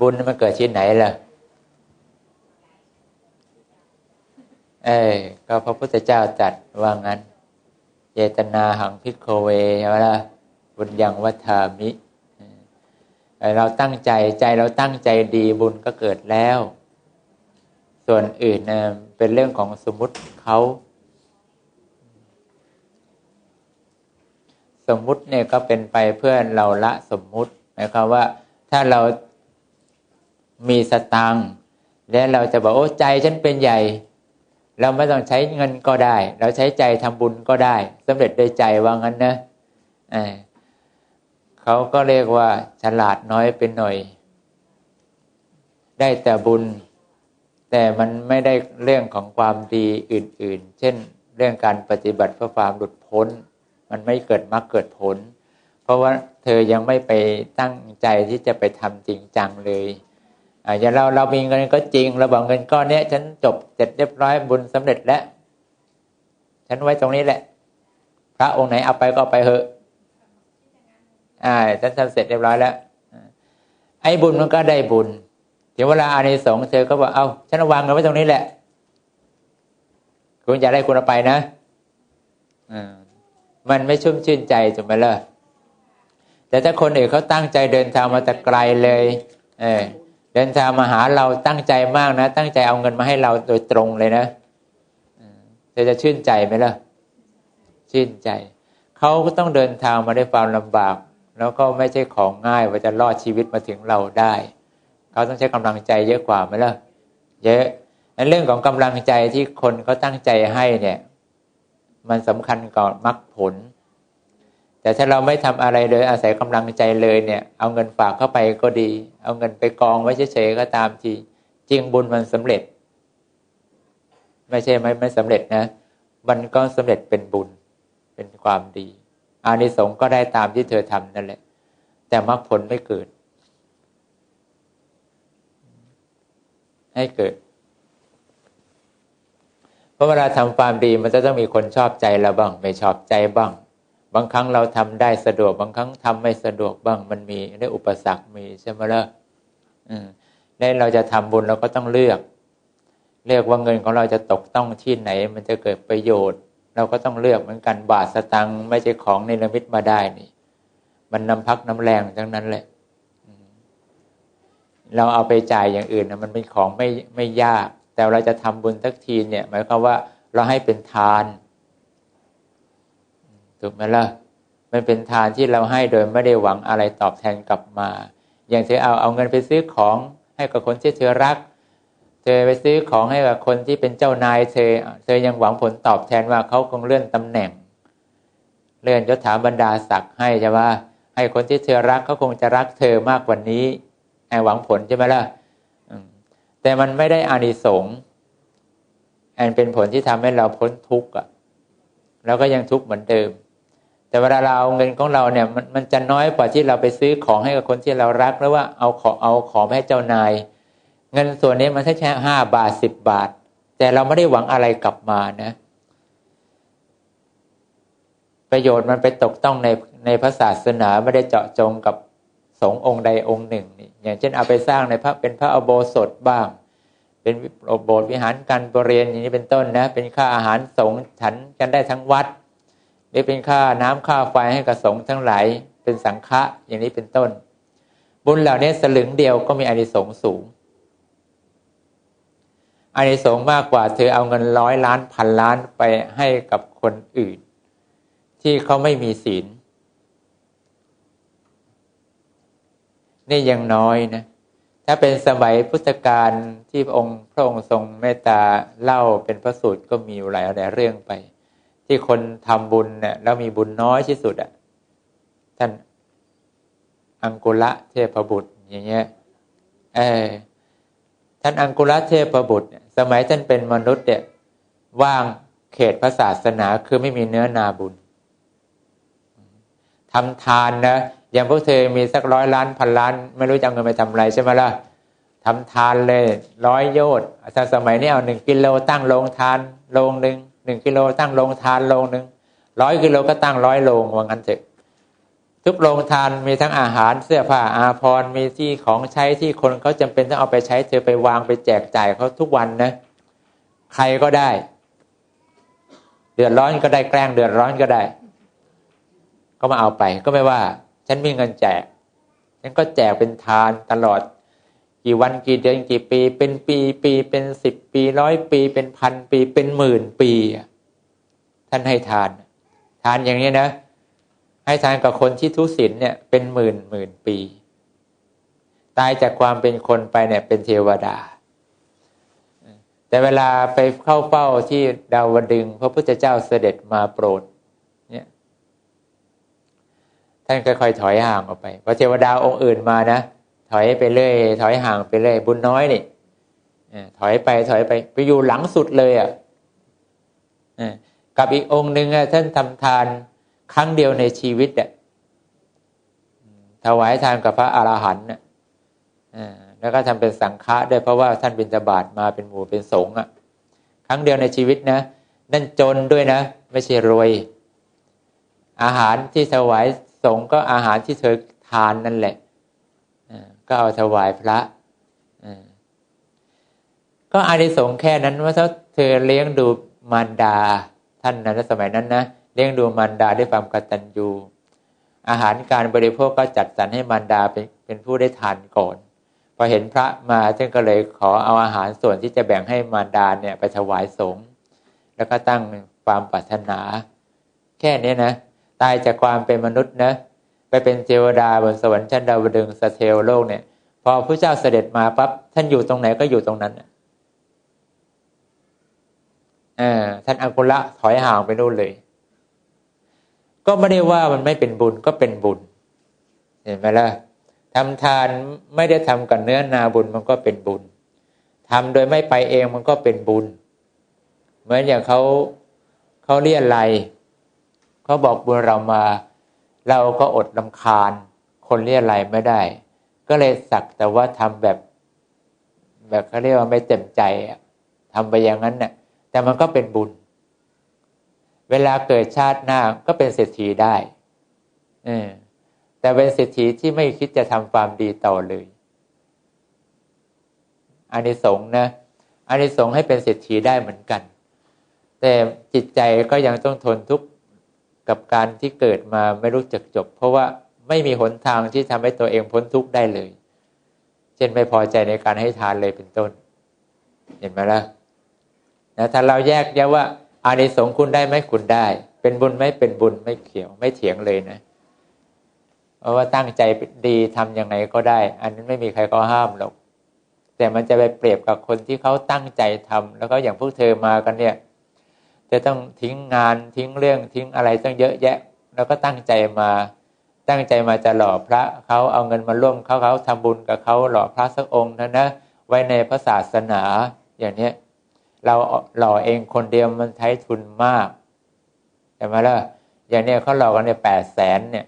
บุญมันเกิดที่ไหนล่ะ เอ้ก็พระพุทธเจ้าจัดว่างั้น เจตนาหังพิโคเวใช่ไหมล่ะบุญยังวัฏามิเราตั้งใจใจเราตั้งใจดีบุญก็เกิดแล้ว ส่วนอื่นเป็นเรื่องของสมมุติเขา สมมุติเนี่ยก็เป็นไปเพื่อเราละสมมุติหมายความว่าถ้าเรา มีสตังค์และเราจะบอกโอ้ใจฉันเป็นใหญ่ เราไม่ต้องใช้เงินก็ได้ เราใช้ใจทำบุญก็ได้สำเร็จโดยใจว่างั้นนะเขาก็เรียกว่าฉลาดน้อยเป็นหน่อย ได้แต่บุญ แต่มันไม่ได้เรื่องของความดีอื่น ๆ เช่น เรื่องการปฏิบัติเพื่อความหลุดพ้น มันไม่เกิดมรรคเกิดผล เพราะว่าเธอยังไม่ไปตั้งใจที่จะไปทำจริงจังเลย อย่างเราเรามีเงินก็จริงเราบอกเงินก้อนนี้ฉันจบเสร็จเรียบร้อยบุญสำเร็จแล้ว ฉันไว้ตรงนี้แหละ พระองค์ไหนเอาไปก็ไปเถอะ อ่าฉันทำเสร็จเรียบร้อยแล้วไอ้บุญมันก็ได้บุญถึงเวลาอานิสงส์เธอก็บอกเอาฉันวางเงินไว้ตรงนี้แหละ คุณอยากได้คุณเอาไปนะอ่ามันไม่ชุ่มชื่นใจถูกไหมล่ะแต่ถ้าคนอื่นเขาตั้งใจเดินทางมาแต่ไกลเลย เออ ดินทางมาหาเราตั้งใจมากนะ ตั้งใจเอาเงินมาให้เราโดยตรงเลยนะเธอจะชื่นใจไหมล่ะ ชื่นใจ เขาก็ต้องเดินทางมาได้ความลำบาก แล้วก็ไม่ใช่ของง่ายว่าจะรอดชีวิตมาถึงเราได้ เขาต้องใช้กำลังใจเยอะกว่าไหมล่ะ เยอะในเรื่องของกำลังใจที่คนเขาตั้งใจให้เนี่ย มันสำคัญก่อนมรรคผล แต่ถ้าเราไม่ทำอะไรเลยอาศัยกำลังใจเลยเนี่ย เอาเงินฝากเข้าไปก็ดี เอาเงินไปกองไว้เฉยๆก็ตามทีจริงบุญมันสำเร็จ ไม่ใช่ไม่ไม่สำเร็จนะ มันก็สำเร็จเป็นบุญเป็นความดี อานิสงส์ก็ได้ตามที่เธอทำนั่นแหละ แต่มรรคผลไม่เกิด ให้เกิดเพราะเวลาทำความดีมันจะต้องมีคนชอบใจเราบ้าง ไม่ชอบใจบ้าง บางครั้งเราทำได้สะดวก บางครั้งทำไม่สะดวกบ้างมันมีได้อุปสรรคมีใช่ไหมล่ะอืมได้เราจะทำบุญเราก็ต้องเลือก เลือกว่าเงินของเราจะตกต้องที่ไหน มันจะเกิดประโยชน์ เราก็ต้องเลือกเหมือนกันบาทสตังไม่ใช่ของในระมิตมาได้นี่ มันนำพักน้ำแรงทั้งนั้นแหละเราเอาไปจ่ายอย่างอื่นนะมันเป็นของไม่ไม่ยาก แต่เราจะทำบุญทักทีเนี่ย หมายความว่าเราให้เป็นทาน ถูกไหมล่ะมันเป็นทานที่เราให้โดยไม่ได้หวังอะไรตอบแทนกลับมา อย่างเธอเอาเอาเงินไปซื้อของให้กับคนที่เธอรัก เธอไปซื้อของให้กับคนที่เป็นเจ้านายเธอ เธอยังหวังผลตอบแทนว่าเขาคงเลื่อนตำแหน่ง เลื่อนยศถาบรรดาศักดิ์ให้ใช่ไหมให้คนที่เธอรักเขาคงจะรักเธอมากกว่านี้ให้หวังผลใช่ไหมล่ะแต่มันไม่ได้อานิสงส์อันเป็นผลที่ทำให้เราพ้นทุกข์อะ แล้วก็ยังทุกข์เหมือนเดิม แต่เวลาเราเอาเงินของเราเนี่ยมันมันจะน้อยกว่าที่เราไปซื้อของให้กับคนที่เรารักหรือว่าเอาของเอาของให้เจ้านาย เงินส่วนนี้มันแค่แค่ห้าบาทสิบบาท แต่เราไม่ได้หวังอะไรกลับมานะ ประโยชน์มันไปตกต้องในในพระศาสนาไม่ได้เจาะจงกับสงองค์ใดองค์หนึ่งนี่อย่างเช่นเอาไปสร้างในพระเป็นพระอโบสถบ้าง เป็นโบสถ์วิหารการบริเรียนอย่างนี้เป็นต้นนะ เป็นค่าอาหารสงฆ์ฉันกันได้ทั้งวัด หรือเป็นค่าน้ำค่าไฟให้กับสงทั้งหลายเป็นสังฆะอย่างนี้เป็นต้น บุญเหล่านี้สลึงเดียวก็มีอานิสงส์สูงอานิสงส์มากกว่าเธอเอาเงินร้อยล้านพันล้านไปให้กับคนอื่น ที่เขาไม่มีศีล นี่ยังน้อยนะ ถ้าเป็นสมัยพุทธกาลที่พระองค์พระองค์ทรงเมตตาเล่าเป็นพระสูตรก็มีหลายหลายเรื่องไป ที่คนทำบุญเนี่ยแล้วมีบุญน้อยที่สุดอะท่านอังกุละเทพบุตรอย่างเงี้ยเออท่านอังกุละเทพบุตรสมัยท่านเป็นมนุษย์เนี่ยว่างเขตพระศาสนาคือไม่มีเนื้อนาบุญทำทานนะอย่างพวกเธอมีสักร้อยล้านพันล้าน ไม่รู้จะเอาเงินไปทำอะไรใช่ไหมล่ะทำทานเลยร้อยโยชน์ถ้าสมัยนี้เอาหนึ่งกิโลตั้งโรงทานโรงหนึ่ง หนึ่งกิโลตั้งโรงทานโรงหนึ่งร้อยกิโลก็ตั้งร้อยโรงว่างั้นเถอะทุกโรงทานมีทั้งอาหารเสื้อผ้าอาภรณ์มีที่ของใช้ที่คนเขาจำเป็นต้องเอาไปใช้เธอไปวางไปแจกจ่ายเขาทุกวันนะ ใครก็ได้ เดือดร้อนก็ได้แกล้งเดือดร้อนก็ได้ ก็มาเอาไปก็ไม่ว่า ฉันมีเงินแจกฉันก็แจกเป็นทานตลอด กี่วันกี่เดือนกี่ปี เป็นปีปีเป็นสิบปีร้อยปี เป็นพันปีเป็นหมื่นปี ท่านให้ทาน ทานอย่างนี้นะ ให้ทานกับคนที่ทุศีลเนี่ยเป็นหมื่นหมื่นปี ตายจากความเป็นคนไปเนี่ยเป็นเทวดา แต่เวลาไปเข้าเฝ้าที่ดาวดึงพระพุทธเจ้าเสด็จมาโปรดเนี่ยท่านค่อยๆถอยห่างออกไปพอเทวดาองค์อื่นมานะ ถอยไปเรื่อยถอยห่างไปเรื่อยบุญน้อยนี่ถอยไปถอยไปไปอยู่หลังสุดเลยอะกับอีกองค์หนึ่งท่านทำทานครั้งเดียวในชีวิตอะถวายทานกับพระอรหันต์น่ะแล้วก็ทำเป็นสังฆะด้วยเพราะว่าท่านบิณฑบาตมาเป็นหมู่เป็นสงฆ์อะ ครั้งเดียวในชีวิตนะนั่นจนด้วยนะ ไม่ใช่รวย อาหารที่ถวายสงฆ์ก็อาหารที่เธอทานนั่นแหละ ก็เอาถวายพระก็อานิสงส์แค่นั้นว่าถ้าเธอเลี้ยงดูมารดาท่านนั้นสมัยนั้นนะเลี้ยงดูมารดาด้วยความกตัญญูอาหารการบริโภคก็จัดสรรให้มารดาเป็นเป็นผู้ได้ทานก่อนพอเห็นพระมาท่านก็เลยขอเอาอาหารส่วนที่จะแบ่งให้มารดาเนี่ยไปถวายสงฆ์แล้วก็ตั้งความปรารถนา แค่นี้นะตายจากความเป็นมนุษย์นะ ไปเป็นเทวดาบนสวรรค์ชั้นดาวดึงสเทลโลกเนี่ย พอพระเจ้าเสด็จมาปั๊บท่านอยู่ตรงไหนก็อยู่ตรงนั้นอ่าท่านอังคุละถอยห่างไปนู่นเลย ก็ไม่ได้ว่ามันไม่เป็นบุญก็เป็นบุญ เห็นไหมล่ะทำทานไม่ได้ทำกับเนื้อนาบุญมันก็เป็นบุญทำโดยไม่ไปเองมันก็เป็นบุญ เหมือนอย่างเขาเขาเรียกอะไรเขาบอกบุญเรามา เราก็อดลำคาญ คนเรียกอะไรไม่ได้ ก็เลยสักแต่ว่าทำแบบ แบบเขาเรียกว่าไม่เต็มใจทำไปอย่างนั้นเนี่ยแต่มันก็เป็นบุญ เวลาเกิดชาติหน้าก็เป็นเศรษฐีได้เออแต่เป็นเศรษฐีที่ไม่คิดจะทำความดีต่อเลยอานิสงส์นะอานิสงส์ให้เป็นเศรษฐีได้เหมือนกัน แต่จิตใจก็ยังต้องทนทุกข์ กับการที่เกิดมาไม่รู้จักจบ เพราะว่าไม่มีหนทางที่ทำให้ตัวเองพ้นทุกข์ได้เลย เช่นไม่พอใจในการให้ทานเลยเป็นต้น เห็นไหมล่ะนะถ้าเราแยกแยะว่าอานิสงส์คุณได้ไหมคุณได้ เป็นบุญไหมเป็นบุญไม่เขียวไม่เถียงเลยนะเพราะว่าตั้งใจดีทํำยังไงก็ได้ อันนั้นไม่มีใครก็ห้ามหรอก แต่มันจะไปเปรียบกับคนที่เขาตั้งใจทำแล้วก็อย่างพวกเธอมากันเนี่ย จะต้องทิ้งงานทิ้งเรื่องทิ้งอะไรต้องเยอะแยะ แล้วก็ตั้งใจมาตั้งใจมาจะหล่อพระเขาเอาเงินมาร่วมเขาเขาทำบุญกับเขาหล่อพระสักองค์นะนะไว้ในพระศาสนาอย่างเนี้ยเราหล่อเองคนเดียวมันใช้ทุนมากใช่ไหมล่ะอย่างเนี้ยเขาหล่อกันเนี่ยแปดแสนเนี่ย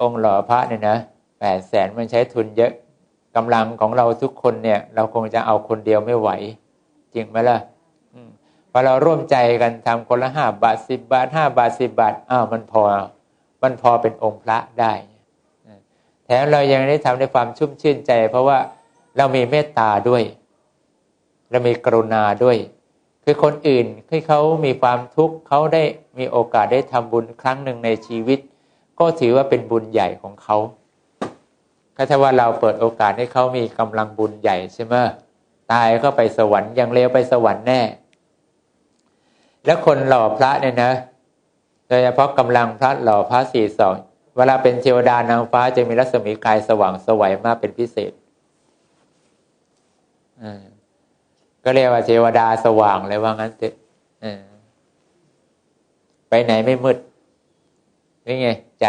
องค์หล่อพระเนี่ยนะแปดแสนมันใช้ทุนเยอะกำลังของเราทุกคนเนี่ย เราคงจะเอาคนเดียวไม่ไหว จริงไหมล่ะ พอเราร่วมใจกันทำคนละห้าบาทสิบบาทห้าบาทสิบบาทอ้าวมันพอมันพอเป็นองค์พระได้แถมเรายังได้ทำในความชุ่มชื่นใจ เพราะว่าเรามีเมตตาด้วย เรามีกรุณาด้วย คือคนอื่นที่เขามีความทุกข์เขาได้มีโอกาสได้ทำบุญครั้งหนึ่งในชีวิต ก็ถือว่าเป็นบุญใหญ่ของเขาก็ถ้าว่าเราเปิดโอกาสให้เขามีกำลังบุญใหญ่ใช่ไหมตายก็ไปสวรรค์ยังเลวไปสวรรค์แน่ แล้วคนหล่อพระเนี่ยนะโดยเฉพาะกำลังพระหล่อพระสี่สองเวลาเป็นเทวดานางฟ้าจะมีรัศมีกายสว่างสวัยมากเป็นพิเศษก็เรียกว่าเทวดาสว่างเลยว่างั้นเถอะไปไหนไม่มืดนี่ไง ใจ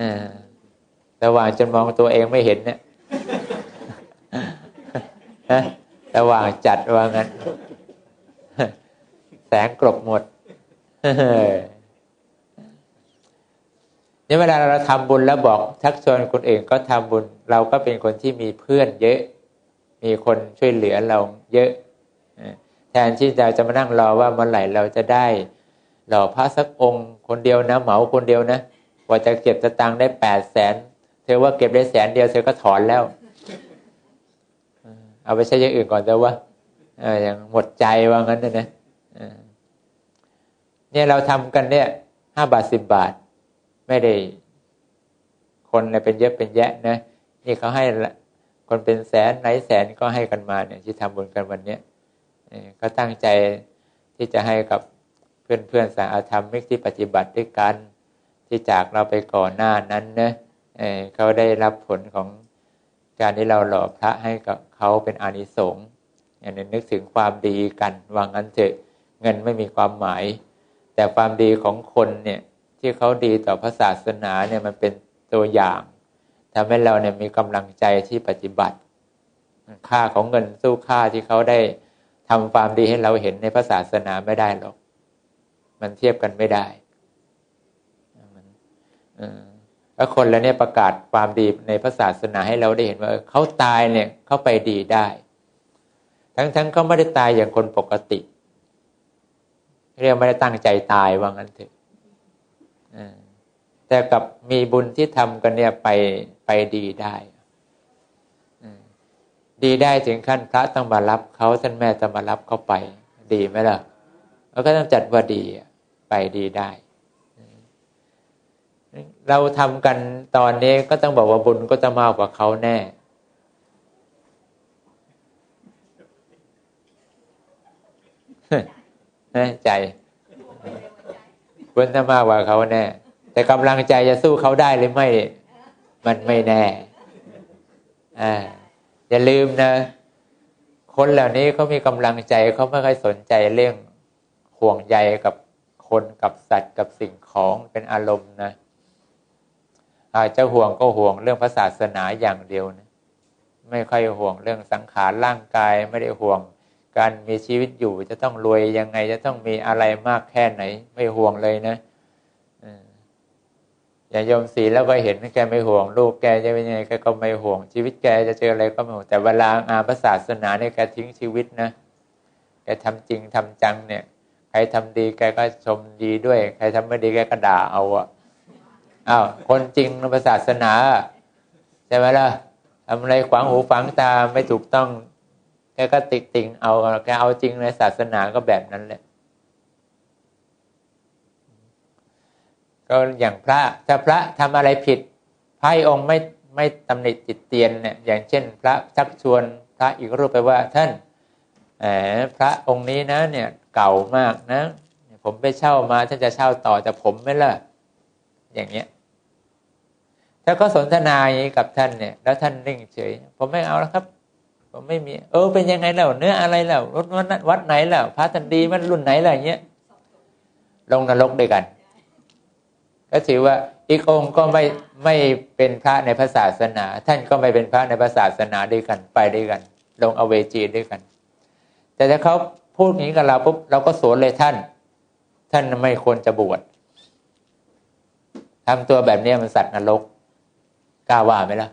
อ่าสว่างจนมองตัวเองไม่เห็นเนี่ยสว่างจัดว่างั้น แสงกลบหมดนี่เวลาเราทำบุญแล้วบอกทักชวนคนอื่นก็ทำบุญ เราก็เป็นคนที่มีเพื่อนเยอะ มีคนช่วยเหลือเราเยอะ แทนที่เราจะมานั่งรอว่าเมื่อไหร่เราจะได้หล่อพระสักองค์คนเดียวนะเหมาคนเดียวนะกว่าจะเก็บสตังค์ได้แปดแสนเธอว่าเก็บได้แสนเดียวเธอก็ถอนแล้วเอาไปใช้อย่างอื่นก่อนแต่ว่าอย่างหมดใจว่างั้นนะนะ เนี่ยเราทำกันเนี่ยห้าบาทสิบบาท ไม่ได้ คนเป็นเยอะเป็นแยะนะนี่เขาให้คนเป็นแสนไหนแสนก็ให้กันมาเนี่ยที่ทำบุญกันวันเนี้ยก็ตั้งใจที่จะให้กับเพื่อนเพื่อนสาธรรมิกที่ปฏิบัติด้วยกัน ที่จากเราไปก่อนหน้านั้นนะเเขาได้รับผลของการที่เราหล่อพระให้กับเขาเป็นอานิสงส์อย่างนี้นึกถึงความดีกันวางอันเถอะ เงินไม่มีความหมาย แต่ความดีของคนเนี่ยที่เขาดีต่อพระศาสนาเนี่ยมันเป็นตัวอย่างทำให้เราเนี่ยมีกำลังใจที่ปฏิบัติ ค่าของเงินสู้ค่าที่เขาได้ทำความดีให้เราเห็นในพระศาสนาไม่ได้หรอก มันเทียบกันไม่ได้แล้วคนแล้วเนี่ยประกาศความดีในพระศาสนาให้เราได้เห็นว่าเขาตายเนี่ยเขาไปดีได้ ทั้งๆเขาไม่ได้ตายอย่างคนปกติ เรียกไม่ได้ตั้งใจตายว่างั้นเถอะแต่กับมีบุญที่ทำกันเนี่ยไปไปดีได้ดีได้ถึงขั้นพระต้องมารับเขาท่านแม่ต้องมารับเขาไป ดีไหมล่ะเราก็ต้องจัดว่าดีไปดีได้ เราทำกันตอนนี้ก็ต้องบอกว่าบุญก็จะมากกว่าเขาแน่ น่ใจบุญจะมากกว่าเขาแน่ แต่กำลังใจจะสู้เขาได้หรือไม่ มันไม่แน่อ่าอย่าลืมนะ คนเหล่านี้เขามีกำลังใจเขาไม่ค่อยสนใจเรื่องห่วงใยกับคนกับสัตว์กับสิ่งของเป็นอารมณ์นะอาจจะห่วงก็ห่วงเรื่องศาสนาอย่างเดียวนะไม่ค่อยห่วงเรื่องสังขารร่างกายไม่ได้ห่วง การมีชีวิตอยู่จะต้องรวยยังไง จะต้องมีอะไรมากแค่ไหน ไม่ห่วงเลยนะอย่างโยมสีแล้วก็เห็นแกไม่ห่วง ลูกแกจะเป็นยังไงแกก็ไม่ห่วง ชีวิตแกจะเจออะไรก็ไม่ห่วงแต่เวลาอาพระศาสนาเนี่ยแกทิ้งชีวิตนะแกทำจริงทำจังเนี่ยใครทำดีแกก็ชมดีด้วย ใครทำไม่ดีแกก็ด่าเอาอะอ้าวคนจริงในศาสนาใช่ไหมล่ะทำอะไรขวางหูฝังตาไม่ถูกต้อง แกก็ติดติงเอาแกเอาจริงในศาสนาก็แบบนั้นแหละ ก็อย่างพระถ้าพระทำอะไรผิดพระองค์ไม่ไม่ตำหนิจิตเตียนเนี่ยอย่างเช่น พระชักชวนพระอีกรูปไปว่าท่านแหมพระองค์นี้นะเนี่ยเก่ามากนะ ผมไปเช่ามาท่านจะเช่าต่อแต่ผมไม่ละอย่างเงี้ยถ้าก็สนทนาอย่างนี้กับท่านเนี่ย แล้วท่านนิ่งเฉย ผมไม่เอาแล้วครับ ผมไม่มี เออเป็นยังไงแล้วเนื้ออะไรแล้วรถวัดไหนแล้วพระท่านดีมันรุ่นไหนอะไรเงี้ยลงนรกด้วยกันก็ถือว่าอีกองค์ก็ไม่ไม่เป็นพระในพระศาสนา ท่านก็ไม่เป็นพระในพระศาสนาด้วยกันไปด้วยกัน ลงอเวจีด้วยกัน แต่ถ้าเขาพูดอย่างนี้กับเราปุ๊บเราก็สวนเลยท่าน ท่านไม่ควรจะบวชทำตัวแบบนี้มันสัตว์นรกกล้าว่าไหมล่ะ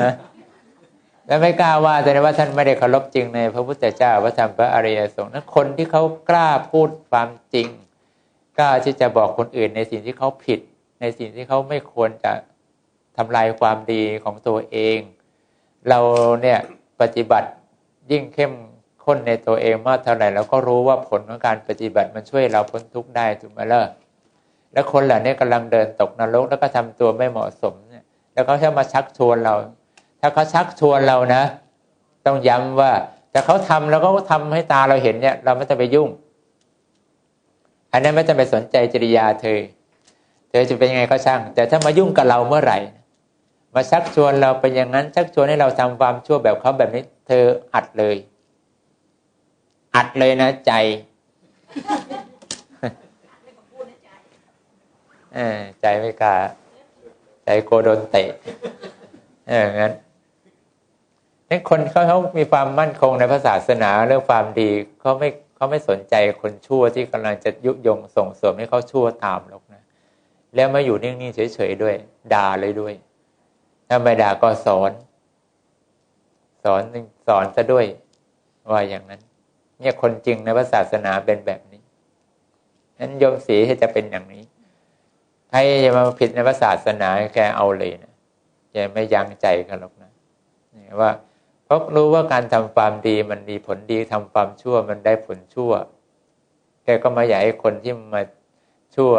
ฮะและไม่กล้าว่าแต่ว่าท่านไม่ได้เคารพจริงในพระพุทธเจ้าพระธรรมพระอริยสงฆ์นั้นคนที่เขากล้าพูดความจริง กล้าที่จะบอกคนอื่นในสิ่งที่เขาผิด ในสิ่งที่เขาไม่ควรจะทำลายความดีของตัวเอง เราเนี่ยปฏิบัติยิ่งเข้มข้นในตัวเองมากเท่าไหร่เราก็รู้ว่าผลของการปฏิบัติมันช่วยเราพ้นทุกข์ได้ถูกไหมล่ะแล้วคนเหล่านี้กำลังเดินตกนรกแล้วก็ทำตัวไม่เหมาะสมเนี่ยแล้วเขาแค่มาชักชวนเรา ถ้าเขาชักชวนเรานะ ต้องย้ำว่า แต่เขาทำแล้วก็ทำให้ตาเราเห็นเนี่ย เราไม่ต้องไปยุ่ง อันนั้นไม่ต้องไปสนใจจริยาเธอ เธอจะเป็นยังไงก็ช่าง แต่ถ้ามายุ่งกับเราเมื่อไหร่ มาชักชวนเราเป็นอย่างนั้น ชักชวนให้เราทำความชั่วแบบเขาแบบนี้ เธออัดเลย อัดเลยนะใจใจไม่กล้า ใจโกโดนเตะอย่างนั้น นนี่คนเขาเขามีความมั่นคงในพระศาสนาเรื่องความดีเขาไม่เขาไม่สนใจคนชั่วที่กำลังจะยุยงส่งเสริมให้เขาชั่วตามหรอกนะ แล้วมาอยู่นิ่งๆเฉยๆด้วย ด่าเลยด้วย ถ้าไม่ด่าก็สอน สอนสอนซะด้วยว่าอย่างนั้น เนี่ยคนจริงในพระศาสนาเป็นแบบนี้นั้นโยมศรีจะเป็นอย่างนี้ใครจะมาผิดในพระศาสนาแกเอาเลยนะจะไม่ยั้งใจกันหรอกนะว่า เพราะรู้ว่าการทำความดีมันมีผลดีทำความชั่วมันได้ผลชั่ว แกก็มาอยากให้คนที่มาชั่ว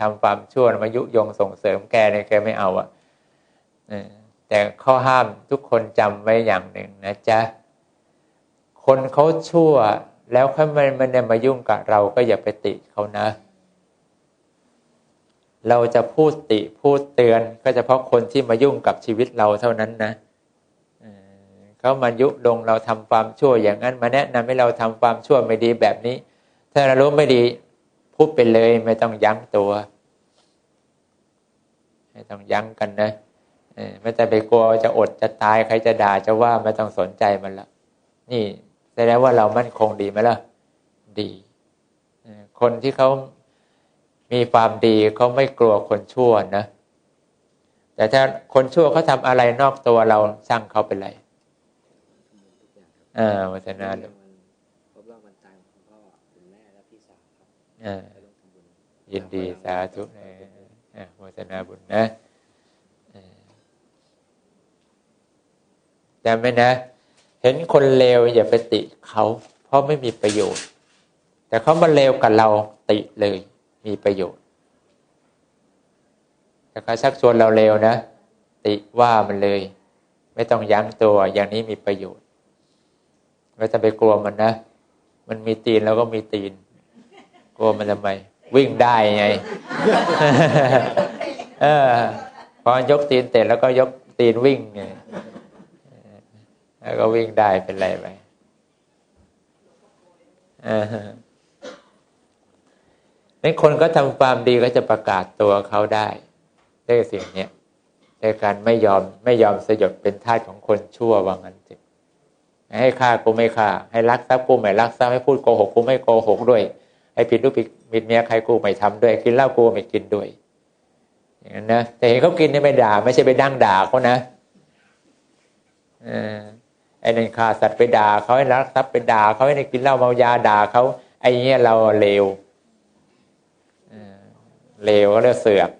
ทำความชั่วมายุยงส่งเสริมแกเนี่ยแกไม่เอาอะ่ะแต่ข้อห้ามทุกคนจำไว้อย่างหนึ่งนะจ๊ะคนเขาชั่วแล้วเขาไม่ไม่ได้มายุ่งกับเราก็อย่าไปติเขานะ เราจะพูดติพูดเตือนก็เฉพาะคนที่มายุ่งกับชีวิตเราเท่านั้นนะ เขามายุลงเราทำความชั่วอย่างนั้นมาแนะนำให้เราทำความชั่วไม่ดีแบบนี้ ถ้าเรารู้ไม่ดีพูดไปเลยไม่ต้องยั้งตัวไม่ต้องยั้งกันนะไม่ต้องไปกลัวจะอดจะตายใครจะด่าจะว่าไม่ต้องสนใจมันละนี่แสดงว่าเรามั่นคงดีไหมล่ะ ดีคนที่เขามีความดีเขาไม่กลัวคนชั่วนะแต่ถ้าคนชั่วเขาทำอะไรนอกตัวเราสร้างเขาเป็นไร อ่าวัฒนาลูกครบรอบวันตายของคุณพ่อคุณแม่และพี่สาวครับอ่ายินดีสาธุนะอาวัฒนาบุญนะจำไหมนะ เห็นคนเลวอย่าไปติเขา เพราะไม่มีประโยชน์ แต่เขามาเลวกับเราติเลย มีประโยชน์แต่เขาชักชวนเราเลวนะ ติว่ามันเลย ไม่ต้องยั้งตัวอย่างนี้มีประโยชน์ ไม่ต้องไปกลัวมันนะ มันมีตีนเราก็มีตีน กลัวมันทำไม วิ่งได้ไงเออพอยกตีนเตะแล้วก็ยกตีนวิ่งไงแล้วก็วิ่งได้เป็นไรไปนี่นคนก็ทำความดีก็จะประกาศตัวเขาได้ด้วยสิ่งนี้ยด้วยการไม่ยอมไม่ยอมสยบเป็นทาสของคนชั่วว่างั้นสิ ให้ฆ่ากูไม่ฆ่า ให้รักทรัพย์กูไม่รักทรัพย์ให้พูดโกหกกูไม่โกหกด้วย ให้ผิดลูกผิดเมียใครกูไม่ทำด้วย กินเหล้ากูไม่กินด้วยอย่างนั้นนะแต่เห็นเขากินนี่ไม่ด่า ไม่ใช่ไปดั้งด่าเขานะอไอ้นั่นฆ่าสัตว์ไปด่าเขาให้รักทรัพย์ไปด่าเขาให้กินเหล้าเมายาด่าเขาไอ้เงี้ยเราเลวเลวก็เรียกเสือก